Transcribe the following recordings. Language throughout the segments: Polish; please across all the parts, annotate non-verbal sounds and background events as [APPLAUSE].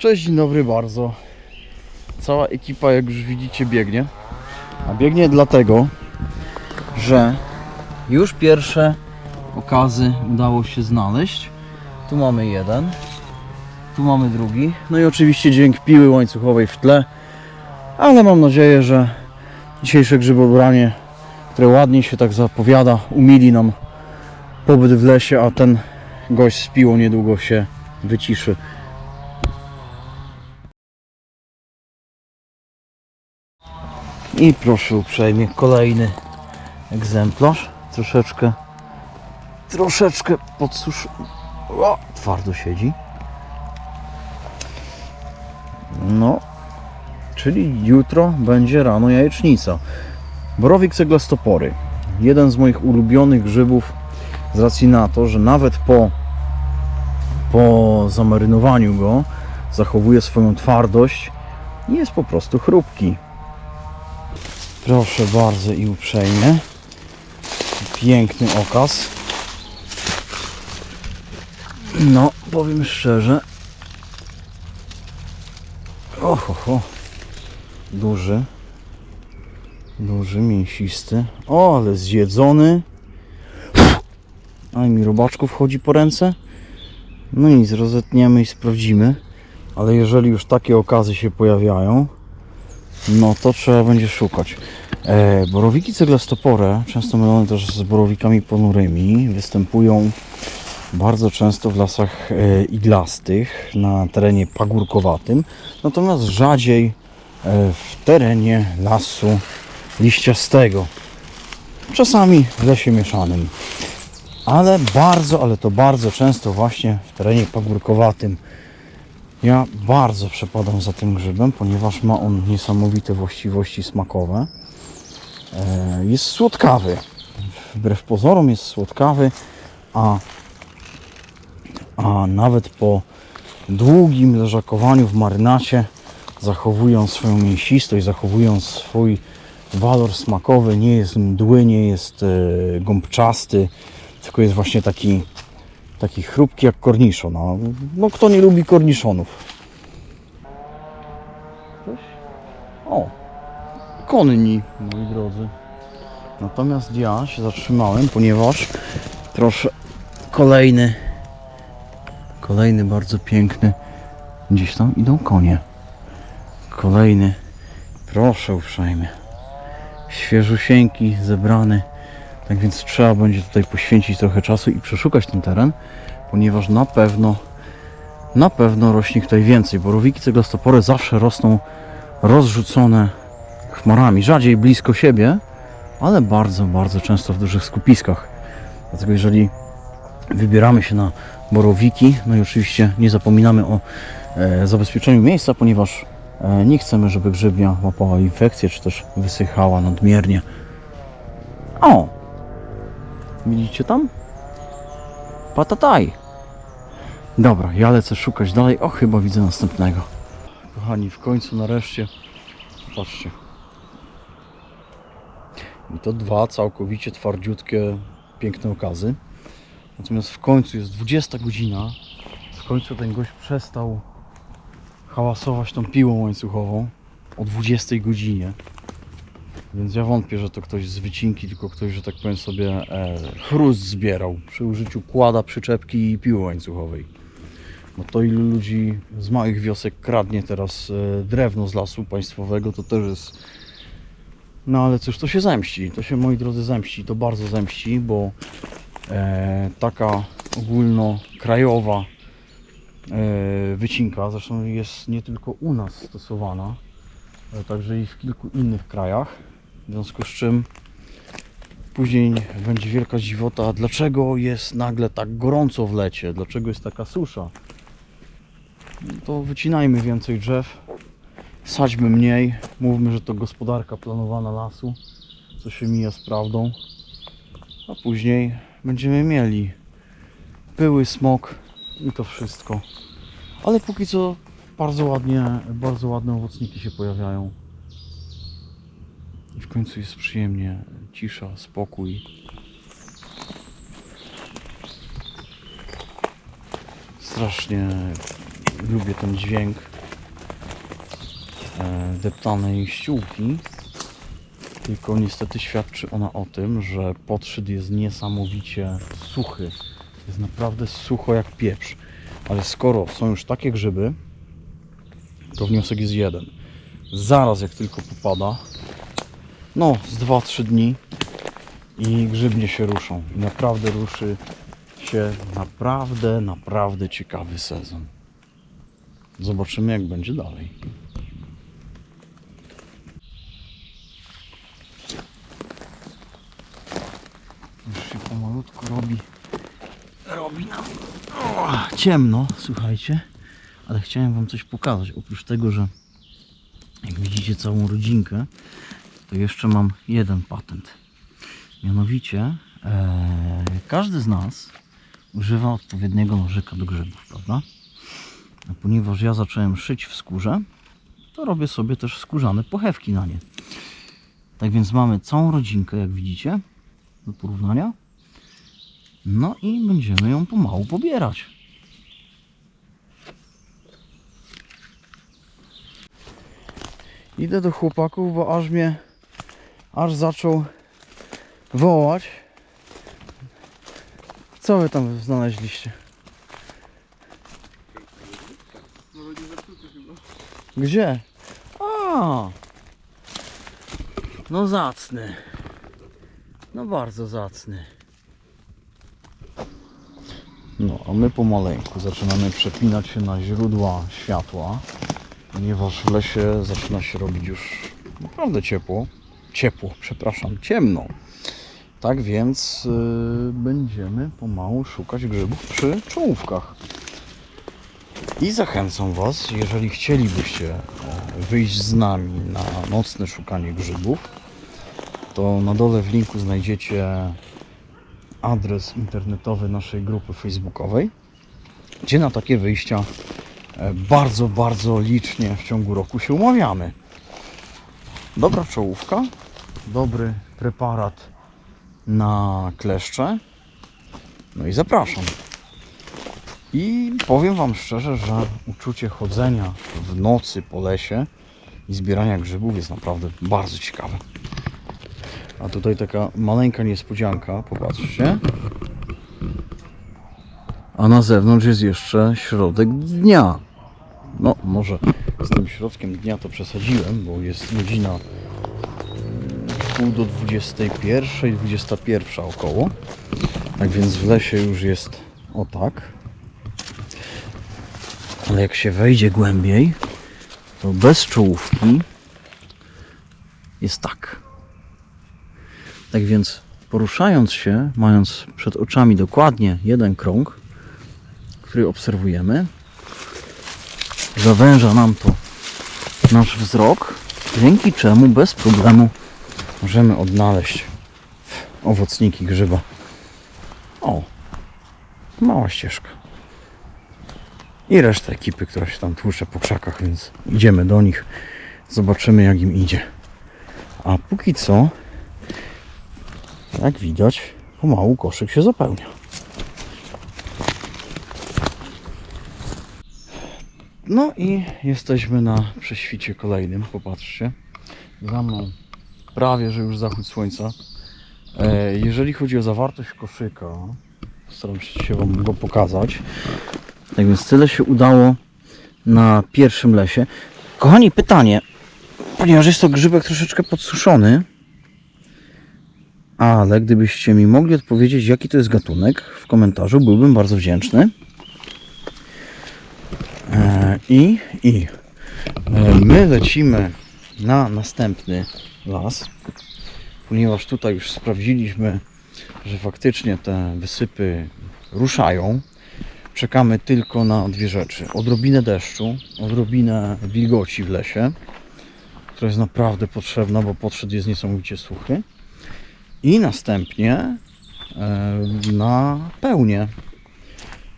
Cześć, dzień dobry bardzo. Cała ekipa, jak już widzicie, biegnie. A biegnie dlatego, że już pierwsze okazy udało się znaleźć. Tu mamy jeden, tu mamy drugi. No i oczywiście dźwięk piły łańcuchowej w tle. Ale mam nadzieję, że dzisiejsze grzybobranie, które ładnie się tak zapowiada, umili nam pobyt w lesie, a ten gość z piłą niedługo się wyciszy. I proszę uprzejmie, kolejny egzemplarz. Troszeczkę, troszeczkę podsusz... O, twardo siedzi. No, czyli jutro będzie rano jajecznica. Borowik ceglastopory. Jeden z moich ulubionych grzybów z racji na to, że nawet po, po zamarynowaniu go zachowuje swoją twardość i jest po prostu chrupki. Proszę bardzo i uprzejmie. Piękny okaz. No, powiem szczerze. Oho, duży. Duży, mięsisty. O, ale zjedzony. A mi robaczków chodzi po ręce. No nic, rozetniemy i sprawdzimy. Ale jeżeli już takie okazy się pojawiają, no to trzeba będzie szukać. E, borowiki ceglastopore, często mylone też z borowikami ponurymi, występują bardzo często w lasach e, iglastych, na terenie pagórkowatym, natomiast rzadziej e, w terenie lasu liściastego. Czasami w lesie mieszanym. Ale bardzo, ale to bardzo często właśnie w terenie pagórkowatym. Ja bardzo przepadam za tym grzybem, ponieważ ma on niesamowite właściwości smakowe. E, Jest słodkawy. Wbrew pozorom jest słodkawy, a, a nawet po długim leżakowaniu w marynacie zachowując swoją mięsistość, zachowując swój walor smakowy, nie jest mdły, nie jest e, gąbczasty, tylko jest właśnie taki, taki chrupki jak korniszon. No, no kto nie lubi korniszonów? O, konni, moi drodzy. Natomiast ja się zatrzymałem, ponieważ proszę, kolejny, kolejny bardzo piękny, gdzieś tam idą konie. Kolejny, proszę uprzejmie, świeżusieńki, zebrany. Tak więc trzeba będzie tutaj poświęcić trochę czasu i przeszukać ten teren, ponieważ na pewno, na pewno rośnie tutaj więcej. Borowiki ceglastopory zawsze rosną rozrzucone chmarami, rzadziej blisko siebie, ale bardzo, bardzo często w dużych skupiskach. Dlatego jeżeli wybieramy się na borowiki, no i oczywiście nie zapominamy o e, zabezpieczeniu miejsca, ponieważ e, nie chcemy, żeby grzybnia łapała infekcję, czy też wysychała nadmiernie. O! Widzicie tam? Patataj! Dobra, ja lecę szukać dalej. O, chyba widzę następnego. Kochani, w końcu nareszcie. Patrzcie. I to dwa całkowicie twardziutkie, piękne okazy. Natomiast w końcu jest 20 godzina. W końcu ten gość przestał hałasować tą piłą łańcuchową o 20 godzinie. Więc ja wątpię, że to ktoś z wycinki, tylko ktoś, że tak powiem sobie, e, chrust zbierał przy użyciu kłada, przyczepki i piły łańcuchowej. Bo to ilu ludzi z małych wiosek kradnie teraz e, drewno z lasu państwowego, to też jest... No ale cóż, to się zemści, to się moi drodzy zemści, to bardzo zemści, bo e, taka ogólnokrajowa e, wycinka, zresztą jest nie tylko u nas stosowana, ale także i w kilku innych krajach. W związku z czym później będzie wielka dziwota, dlaczego jest nagle tak gorąco w lecie, dlaczego jest taka susza. To wycinajmy więcej drzew, sadźmy mniej, mówmy, że to gospodarka planowana lasu, co się mija z prawdą, a później będziemy mieli pyły, smok i to wszystko. Ale póki co bardzo ładnie, bardzo ładne owocniki się pojawiają. I w końcu jest przyjemnie, cisza, spokój. Strasznie lubię ten dźwięk. e, deptanej ściółki. Tylko niestety świadczy ona o tym, że podszyd jest niesamowicie suchy. Jest naprawdę sucho jak pieprz. Ale skoro są już takie grzyby, to wniosek jest jeden. Zaraz jak tylko popada, no z 2-3 dni i grzybnie się ruszą. I naprawdę ruszy się naprawdę, naprawdę ciekawy sezon. Zobaczymy jak będzie dalej. Już się pomalutku robi robi nam o, ciemno, słuchajcie. Ale chciałem wam coś pokazać. Oprócz tego, że jak widzicie całą rodzinkę, to jeszcze mam jeden patent. Mianowicie e, każdy z nas używa odpowiedniego nożyka do grzybów, prawda? A ponieważ ja zacząłem szyć w skórze, to robię sobie też skórzane pochewki na nie. Tak więc mamy całą rodzinkę, jak widzicie, do porównania. No i będziemy ją pomału pobierać. Idę do chłopaków, bo aż mnie aż zaczął wołać. Co wy tam znaleźliście? Gdzie? A! No zacny. No bardzo zacny. No, a my pomaleńku zaczynamy przepinać się na źródła światła, ponieważ w lesie zaczyna się robić już naprawdę ciepło. Ciepło, przepraszam, ciemno. Tak więc yy, będziemy pomału szukać grzybów przy czołówkach. I zachęcam Was, jeżeli chcielibyście e, wyjść z nami na nocne szukanie grzybów, to na dole w linku znajdziecie adres internetowy naszej grupy facebookowej, gdzie na takie wyjścia e, bardzo, bardzo licznie w ciągu roku się umawiamy. Dobra czołówka, dobry preparat na kleszcze. No i zapraszam. I powiem Wam szczerze, że uczucie chodzenia w nocy po lesie i zbierania grzybów jest naprawdę bardzo ciekawe. A tutaj taka maleńka niespodzianka, popatrzcie. A na zewnątrz jest jeszcze środek dnia. No, może z tym środkiem dnia to przesadziłem, bo jest godzina mm, pół do 21, 21 około. Tak więc w lesie już jest o tak. Ale jak się wejdzie głębiej, to bez czołówki jest tak. Tak więc poruszając się, mając przed oczami dokładnie jeden krąg, który obserwujemy, zawęża nam to nasz wzrok, dzięki czemu bez problemu możemy odnaleźć owocniki grzyba. O, mała ścieżka. I reszta ekipy, która się tam tłucze po krzakach, więc idziemy do nich, zobaczymy jak im idzie. A póki co jak widać, pomału koszyk się zapełnia. No i jesteśmy na prześwicie kolejnym. Popatrzcie. Za mną prawie, że już zachód słońca. E, jeżeli chodzi o zawartość koszyka, staram się Wam go pokazać. Tak więc tyle się udało na pierwszym lesie. Kochani, pytanie. Ponieważ jest to grzybek troszeczkę podsuszony, ale gdybyście mi mogli odpowiedzieć, jaki to jest gatunek w komentarzu, byłbym bardzo wdzięczny. I, i e, my lecimy na następny las, ponieważ tutaj już sprawdziliśmy, że faktycznie te wysypy ruszają. Czekamy tylko na dwie rzeczy. Odrobinę deszczu, odrobinę wilgoci w lesie, która jest naprawdę potrzebna, bo podszedł jest niesamowicie suchy i następnie e, na pełnię.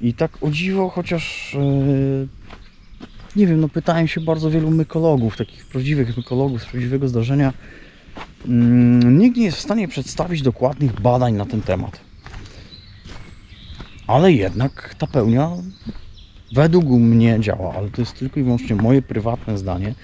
I tak o dziwo, chociaż e, nie wiem, no pytałem się bardzo wielu mykologów, takich prawdziwych mykologów z prawdziwego zdarzenia. Mm, Nikt nie jest w stanie przedstawić dokładnych badań na ten temat. Ale jednak ta pełnia według mnie działa, ale to jest tylko i wyłącznie moje prywatne zdanie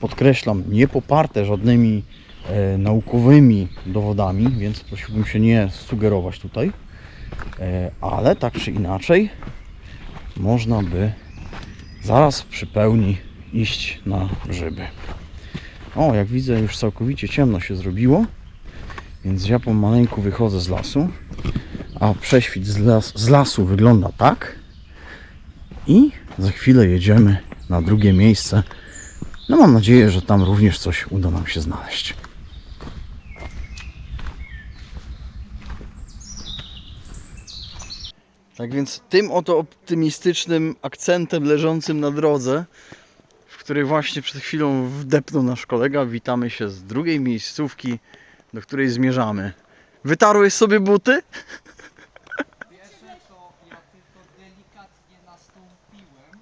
podkreślam, nie poparte żadnymi e, naukowymi dowodami, więc prosiłbym się nie sugerować tutaj. E, ale tak czy inaczej, można by zaraz przy pełni iść na grzyby. O, jak widzę, już całkowicie ciemno się zrobiło, więc ja pomaleńku wychodzę z lasu, a prześwit z, las, z lasu wygląda tak i za chwilę jedziemy na drugie miejsce. No mam nadzieję, że tam również coś uda nam się znaleźć. Tak więc tym oto optymistycznym akcentem leżącym na drodze, w której właśnie przed chwilą wdepnął nasz kolega, witamy się z drugiej miejscówki, do której zmierzamy. Wytarłeś sobie buty? Ja tylko delikatnie nastąpiłem.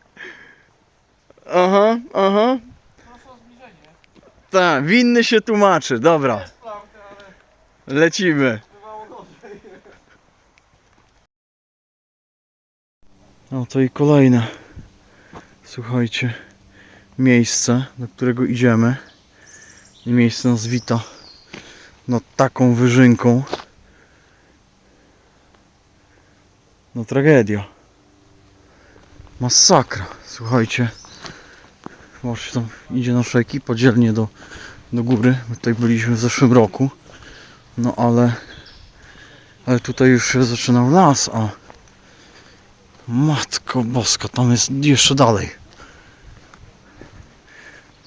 Aha, aha. Proszę o zbliżenie. Tak, winny się tłumaczy, dobra. Lecimy. No to i kolejne, słuchajcie, miejsce, do którego idziemy. I miejsce nas wita nad taką wyżynką. No tragedia. Masakra, słuchajcie. Właśnie tam idzie nasza ekipa dzielnie do, do góry. My tutaj byliśmy w zeszłym roku. No ale, ale tutaj już się zaczynał las, a Matko boska, tam jest jeszcze dalej.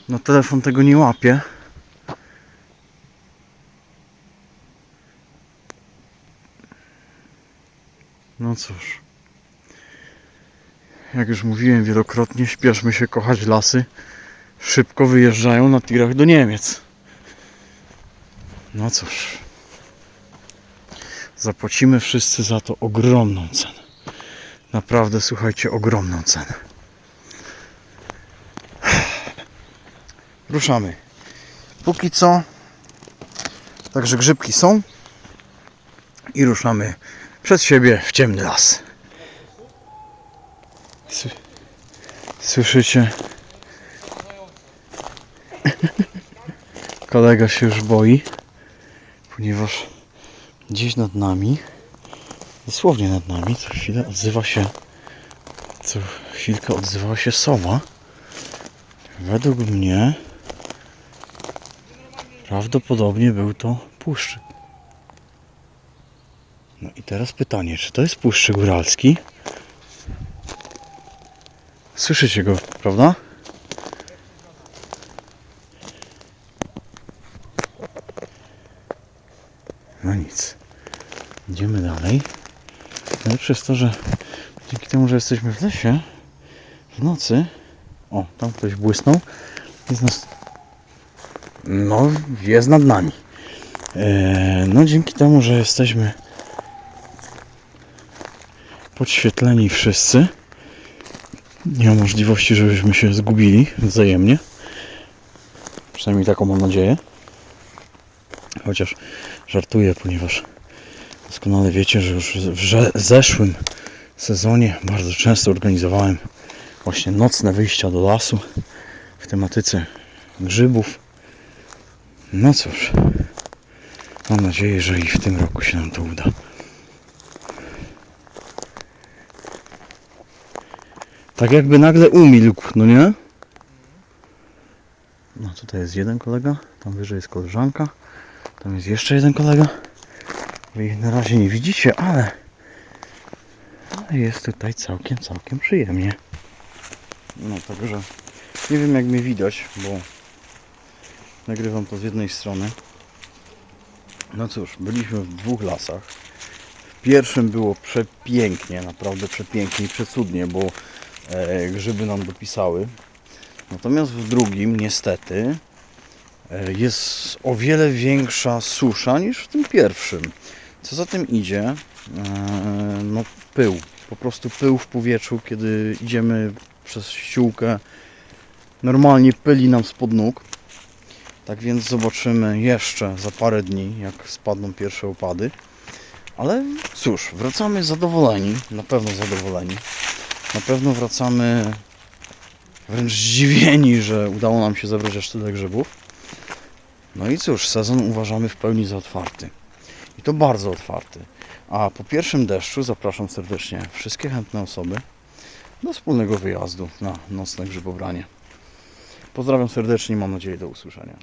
No telefon tego nie łapie. No cóż. Jak już mówiłem wielokrotnie, śpieszmy się kochać lasy. Szybko wyjeżdżają na tirach do Niemiec. No cóż. Zapłacimy wszyscy za to ogromną cenę. Naprawdę, słuchajcie, ogromną cenę. Ruszamy. Póki co, także grzybki są i ruszamy przed siebie w ciemny las. Słyszycie? [LAUGHS] Kolega się już boi, ponieważ gdzieś nad nami dosłownie nad nami co chwilę odzywa się co chwilkę odzywała się sowa według mnie prawdopodobnie był to puszczyk. No i teraz pytanie czy to jest puszczyk góralski słyszycie go prawda no nic idziemy dalej Jest to, że dzięki temu, że jesteśmy w lesie w nocy, o, tam ktoś błysnął, jest nas, no, jest nad nami. Eee, no, dzięki temu, że jesteśmy podświetleni wszyscy, nie ma możliwości, żebyśmy się zgubili wzajemnie. Przynajmniej taką mam nadzieję. Chociaż żartuję, ponieważ Doskonale wiecie, że już w zeszłym sezonie bardzo często organizowałem właśnie nocne wyjścia do lasu w tematyce grzybów. No cóż, mam nadzieję, że i w tym roku się nam to uda. Tak jakby nagle umilkł, no nie? No tutaj jest jeden kolega, tam wyżej jest koleżanka, tam jest jeszcze jeden kolega. Wy na razie nie widzicie, ale, ale jest tutaj całkiem, całkiem przyjemnie. No także nie wiem jak mnie widać, bo nagrywam to z jednej strony. No cóż, byliśmy w dwóch lasach. W pierwszym było przepięknie, naprawdę przepięknie i przecudnie, bo e, grzyby nam dopisały. Natomiast w drugim niestety e, jest o wiele większa susza niż w tym pierwszym. Co za tym idzie, e, no pył, po prostu pył w powietrzu, kiedy idziemy przez ściółkę, normalnie pyli nam spod nóg. Tak więc zobaczymy jeszcze za parę dni, jak spadną pierwsze opady. Ale cóż, wracamy zadowoleni, na pewno zadowoleni. Na pewno wracamy wręcz zdziwieni, że udało nam się zebrać aż tyle grzybów. No i cóż, sezon uważamy w pełni za otwarty. I to bardzo otwarty. A po pierwszym deszczu zapraszam serdecznie wszystkie chętne osoby do wspólnego wyjazdu na nocne grzybobranie. Pozdrawiam serdecznie i mam nadzieję do usłyszenia.